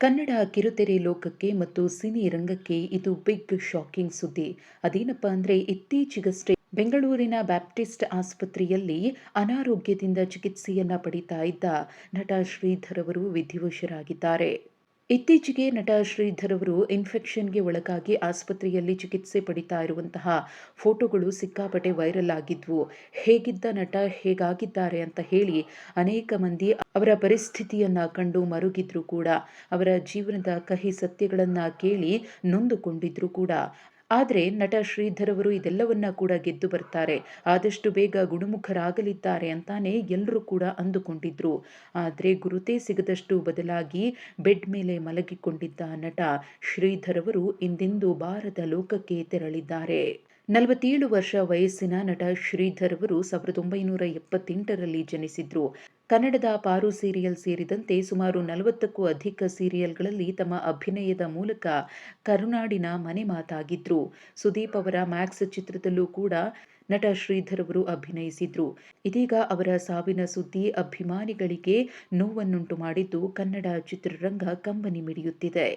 ಕನ್ನಡ ಕಿರುತೆರೆ ಲೋಕಕ್ಕೆ ಮತ್ತು ಸಿನಿ ರಂಗಕ್ಕೆ ಇದು ಬಿಗ್ ಶಾಕಿಂಗ್ ಸುದ್ದಿ. ಅದೇನಪ್ಪ ಅಂದ್ರೆ ಇತ್ತೀಚೆಗಷ್ಟೇ ಬೆಂಗಳೂರಿನ ಬ್ಯಾಪ್ಟಿಸ್ಟ್ ಆಸ್ಪತ್ರೆಯಲ್ಲಿ ಅನಾರೋಗ್ಯದಿಂದ ಚಿಕಿತ್ಸೆಯನ್ನ ಪಡೀತಾ ಇದ್ದ ನಟ ಶ್ರೀಧರ್ ಅವರು ವಿಧಿವಶರಾಗಿದ್ದಾರೆ. ಇತ್ತೀಚೆಗೆ ನಟ ಶ್ರೀಧರ್ ಅವರು ಇನ್ಫೆಕ್ಷನ್ಗೆ ಒಳಗಾಗಿ ಆಸ್ಪತ್ರೆಯಲ್ಲಿ ಚಿಕಿತ್ಸೆ ಪಡಿತಾ ಇರುವಂತಹ ಫೋಟೋಗಳು ಸಿಕ್ಕಾಪಟ್ಟೆ ವೈರಲ್ ಆಗಿದ್ವು. ಹೇಗಿದ್ದ ನಟ, ಹೇಗಾಗಿದ್ದಾರೆ ಅಂತ ಹೇಳಿ ಅನೇಕ ಮಂದಿ ಅವರ ಪರಿಸ್ಥಿತಿಯನ್ನ ಕಂಡು ಮರುಗಿದ್ರು ಕೂಡ. ಅವರ ಜೀವನದ ಕಹಿ ಸತ್ಯಗಳನ್ನ ಕೇಳಿ ನೊಂದುಕೊಂಡಿದ್ರು ಕೂಡ. ಆದರೆ ನಟ ಶ್ರೀಧರ್ ಅವರು ಇದೆಲ್ಲವನ್ನ ಕೂಡ ಗೆದ್ದು ಬರ್ತಾರೆ. ಆದಷ್ಟು ಬೇಗ ಗುಣಮುಖರಾಗಲಿದ್ದಾರೆ ಅಂತಾನೆ ಎಲ್ಲರೂ ಕೂಡ ಅಂದುಕೊಂಡಿದ್ರು. ಆದರೆ ಗುರುತೇ ಸಿಗದಷ್ಟು ಬದಲಾಗಿ ಬೆಡ್ ಮೇಲೆ ಮಲಗಿಕೊಂಡಿದ್ದ ನಟ ಶ್ರೀಧರ್ ಅವರು ಇಂದೆಂದು ಭಾರತ ಲೋಕಕ್ಕೆ ತೆರಳಿದ್ದಾರೆ. ನಲವತ್ತೇಳು ವರ್ಷ ವಯಸ್ಸಿನ ನಟ ಶ್ರೀಧರ್ ಅವರು ಸಾವಿರದ ಒಂಬೈನೂರ ಎಪ್ಪತ್ತೆಂಟರಲ್ಲಿ ಜನಿಸಿದ್ರು. ಕನ್ನಡದ ಪಾರು ಸೀರಿಯಲ್ ಸೇರಿದಂತೆ ಸುಮಾರು ನಲವತ್ತಕ್ಕೂ ಅಧಿಕ ಸೀರಿಯಲ್ಗಳಲ್ಲಿ ತಮ್ಮ ಅಭಿನಯದ ಮೂಲಕ ಕರುನಾಡಿನ ಮನೆ ಮಾತಾಗಿದ್ರು. ಸುದೀಪ್ ಅವರ ಮ್ಯಾಕ್ಸ್ ಚಿತ್ರದಲ್ಲೂ ಕೂಡ ನಟ ಶ್ರೀಧರ್ ಅವರು ಅಭಿನಯಿಸಿದ್ರು. ಇದೀಗ ಅವರ ಸಾವಿನ ಸುದ್ದಿ ಅಭಿಮಾನಿಗಳಿಗೆ ನೋವನ್ನುಂಟು ಮಾಡಿದ್ದು ಕನ್ನಡ ಚಿತ್ರರಂಗ ಕಂಬನಿ ಮಿಡಿಯುತ್ತಿದೆ.